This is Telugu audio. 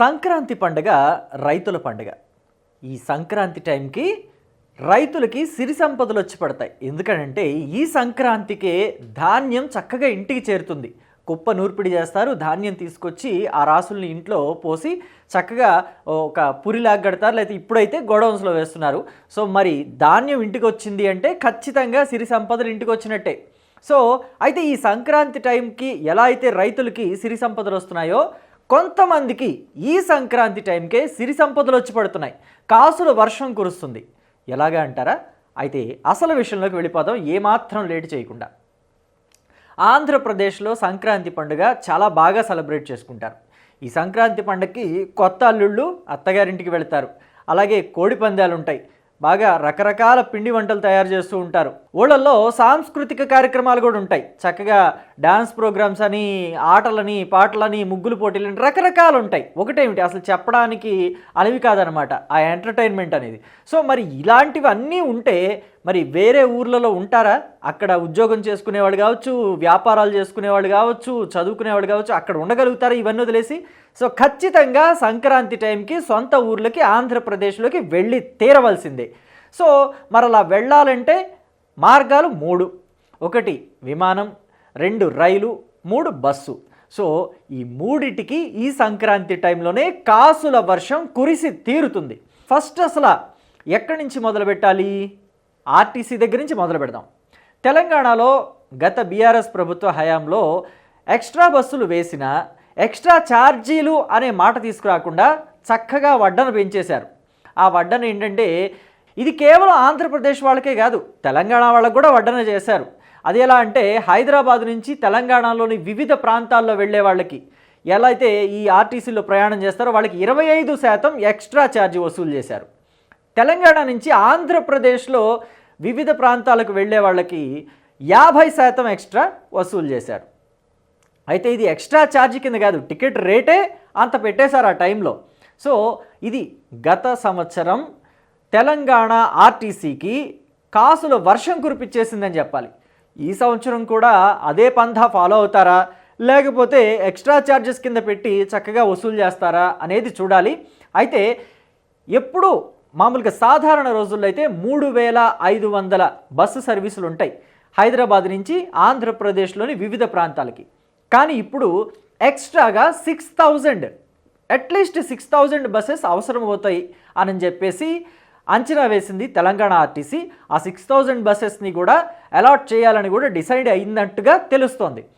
సంక్రాంతి పండుగ రైతుల పండుగ. ఈ సంక్రాంతి టైంకి రైతులకి సిరి సంపదలు వచ్చి పడతాయి. ఎందుకంటే ఈ సంక్రాంతికే ధాన్యం చక్కగా ఇంటికి చేరుతుంది. కుప్ప నూర్పిడి చేస్తారు ధాన్యం తీసుకొచ్చి ఆ రాసుల్ని ఇంట్లో పోసి చక్కగా ఒక పురిలాగా కడతారు. లేకపోతే ఇప్పుడైతే గోడౌన్స్లో వేస్తున్నారు. సో మరి ధాన్యం ఇంటికి వచ్చింది అంటే ఖచ్చితంగా సిరి సంపదలు ఇంటికి వచ్చినట్టే. సో అయితే ఈ సంక్రాంతి టైంకి ఎలా అయితే రైతులకి సిరి సంపదలు వస్తున్నాయో కొంతమందికి ఈ సంక్రాంతి టైంకే సిరి సంపదలు వచ్చి పడుతున్నాయి. కాసుల వర్షం కురుస్తుంది. ఎలాగా అంటారా? అయితే అసలు విషయంలోకి వెళ్ళిపోదాం. ఏమాత్రం లేట్ చేయకుండా. ఆంధ్రప్రదేశ్లో సంక్రాంతి పండుగ చాలా బాగా సెలబ్రేట్ చేసుకుంటారు. ఈ సంక్రాంతి పండుగకి కొత్త అల్లుళ్ళు అత్తగారింటికి వెళ్తారు. అలాగే కోడి పందాలు ఉంటాయి బాగా రకరకాల పిండి వంటలు తయారు చేస్తూ ఉంటారు. ఊళ్ళల్లో సాంస్కృతిక కార్యక్రమాలు కూడా ఉంటాయి. చక్కగా డాన్స్ ప్రోగ్రామ్స్ అని ఆటలని పాటలని ముగ్గులు పోటీలని రకరకాలు ఉంటాయి. ఒకటేమిటి? అసలు చెప్పడానికి అలివి కాదనమాట ఆ ఎంటర్టైన్మెంట్ అనేది. సో మరి ఇలాంటివన్నీ ఉంటే మరి వేరే ఊర్లలో ఉంటారా? అక్కడ ఉద్యోగం చేసుకునేవాడు కావచ్చు వ్యాపారాలు చేసుకునేవాడు కావచ్చు చదువుకునేవాడు కావచ్చు అక్కడ ఉండగలుగుతారా? ఇవన్నీ వదిలేసి. సో ఖచ్చితంగా సంక్రాంతి టైంకి సొంత ఊర్లకి ఆంధ్రప్రదేశ్లోకి వెళ్ళి తీరవలసిందే. సో మరి అలా వెళ్ళాలంటే మార్గాలు మూడు. ఒకటి విమానం రెండు రైలు మూడు బస్సు. సో ఈ మూడిటికి ఈ సంక్రాంతి టైంలోనే కాసుల వర్షం కురిసి తీరుతుంది. ఫస్ట్ అసలు ఎక్కడి నుంచి మొదలు పెట్టాలి? ఆర్టీసీ దగ్గర నుంచి మొదలు పెడదాం. తెలంగాణలో గత బీఆర్ఎస్ ప్రభుత్వ హయాంలో ఎక్స్ట్రా బస్సులు వేసిన ఎక్స్ట్రా ఛార్జీలు అనే మాట తీసుకురాకుండా చక్కగా వడ్డను పెంచేశారు. ఆ వడ్డన ఏంటంటే ఇది కేవలం ఆంధ్రప్రదేశ్ వాళ్ళకే కాదు తెలంగాణ వాళ్ళకు కూడా వడ్డన చేశారు. అది ఎలా అంటే హైదరాబాద్ నుంచి తెలంగాణలోని వివిధ ప్రాంతాల్లో వెళ్ళే వాళ్ళకి ఎలా అయితే ఈ ఆర్టీసీలో ప్రయాణం చేస్తారో వాళ్ళకి ఇరవై ఐదు శాతం ఎక్స్ట్రా ఛార్జ్ వసూలు చేశారు. తెలంగాణ నుంచి ఆంధ్రప్రదేశ్లో వివిధ ప్రాంతాలకు వెళ్ళే వాళ్ళకి యాభై శాతం ఎక్స్ట్రా వసూలు చేశారు. అయితే ఇది ఎక్స్ట్రా ఛార్జ్ కింద కాదు టికెట్ రేటే అంత పెట్టేశారు ఆ టైంలో. సో ఇది గత సంవత్సరం తెలంగాణ ఆర్టీసీకి కాసుల వర్షం కురిపించేసిందని చెప్పాలి. ఈ సంవత్సరం కూడా అదే పంథా ఫాలో అవుతారా? లేకపోతే ఎక్స్ట్రా ఛార్జెస్ కింద పెట్టి చక్కగా వసూలు చేస్తారా అనేది చూడాలి. అయితే ఎప్పుడు మామూలుగా సాధారణ రోజుల్లో అయితే మూడు వేల ఐదు వందల బస్సు సర్వీసులు ఉంటాయి. హైదరాబాద్ నుంచి ఆంధ్రప్రదేశ్లోని వివిధ ప్రాంతాలకి. కానీ ఇప్పుడు ఎక్స్ట్రాగా six thousand at least six thousand buses అవసరం అవుతాయి అని చెప్పేసి అంచనా వేసింది తెలంగాణ ఆర్టీసీ. ఆ సిక్స్ థౌజండ్ బస్సెస్ని కూడా అలాట్ చేయాలని కూడా డిసైడ్ అయిందట్టుగా తెలుస్తోంది.